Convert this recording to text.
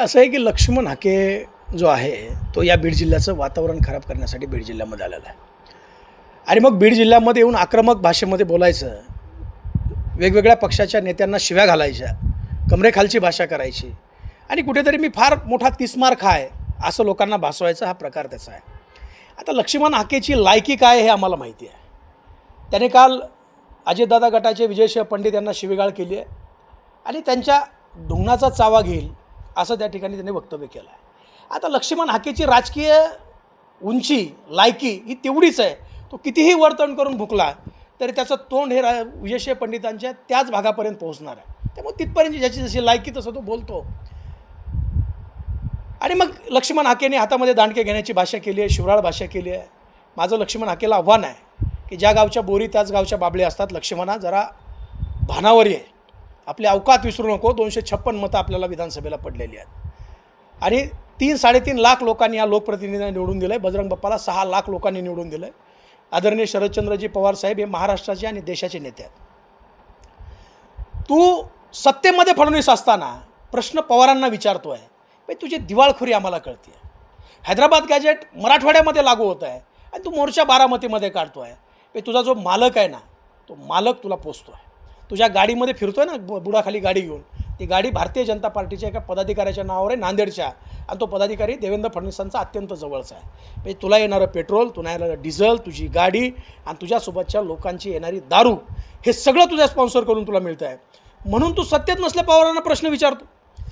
असं आहे की लक्ष्मण हाके जो आहे तो या बीड जिल्ह्याचं वातावरण खराब करण्यासाठी बीड जिल्ह्यामध्ये आलेला आहे. आणि मग बीड जिल्ह्यामध्ये येऊन आक्रमक भाषेमध्ये बोलायचं वेगवेगळ्या पक्षाच्या नेत्यांना शिव्या घालायच्या कमरेखालची भाषा करायची आणि कुठेतरी मी फार मोठा तिसमार खाय असं लोकांना भासवायचा हा प्रकार त्याचा आहे. आता लक्ष्मण हाकेची लायकी काय हे आम्हाला माहिती आहे. त्याने काल अजितदादा गटाचे विजयशिव पंडित यांना शिवेगाळ केली आहे. आणि त्यांच्या ढुंगणाचा चावा घेईल असं त्या ठिकाणी त्यांनी वक्तव्य केलं आहे आता लक्ष्मण हाकेची राजकीय उंची लायकी ही तेवढीच आहे. तो कितीही वर्तन करून भुकला तरी त्याचं तोंड हे रा विजयशिव पंडितांच्या त्याच भागापर्यंत पोहोचणार आहे. त्यामुळे तिथपर्यंत ज्याची जशी लायकी तसं तो बोलतो. आणि मग लक्ष्मण हाकेने हातामध्ये दांडके घेण्याची भाषा केली आहे शिवराळ भाषा केली आहे. माझं लक्ष्मण हाकेला आव्हान आहे की ज्या गावच्या बोरी त्याच गावच्या बाबळे असतात. लक्ष्मणा जरा भानावर ये. आपले अवकात विसरू नको. दोनशे छप्पन मतं आपल्याला विधानसभेला पडलेली आहेत. आणि तीन साडेतीन लाख लोकांनी या लोकप्रतिनिधींना निवडून दिलं आहे बजरंग बाप्पाला सहा लाख लोकांनी निवडून दिलं आहे आदरणीय शरदचंद्रजी पवार साहेब हे महाराष्ट्राचे आणि देशाचे नेते आहेत. तू सत्तेमध्ये फडणवीस असताना प्रश्न पवारांना विचारतो आहे भाई तुझी दिवाळखोरी आम्हाला कळते हैदराबाद गॅजेट मराठवाड्यामध्ये लागू होत आहे आणि तू मोर्चा बारामतीमध्ये काढतो आहे भाई तुझा जो मालक आहे ना तो मालक तुला पोचतो आहे तुझ्या गाडीमध्ये फिरतो आहे ना बु- बुडाखाली गाडी घेऊन ती गाडी भारतीय जनता पार्टीच्या एका पदाधिकाऱ्याच्या नावावर आहे नांदेडच्या. आणि तो पदाधिकारी देवेंद्र फडणवीसांचा अत्यंत जवळचा आहे. म्हणजे तुला येणारं पेट्रोल तुला येणारं डिझेल तुझी गाडी आणि तुझ्यासोबतच्या लोकांची येणारी दारू हे सगळं तुझ्या स्पॉन्सर करून तुला मिळतं आहे म्हणून तू सत्तेत नसल्या पवारांना प्रश्न विचारतो.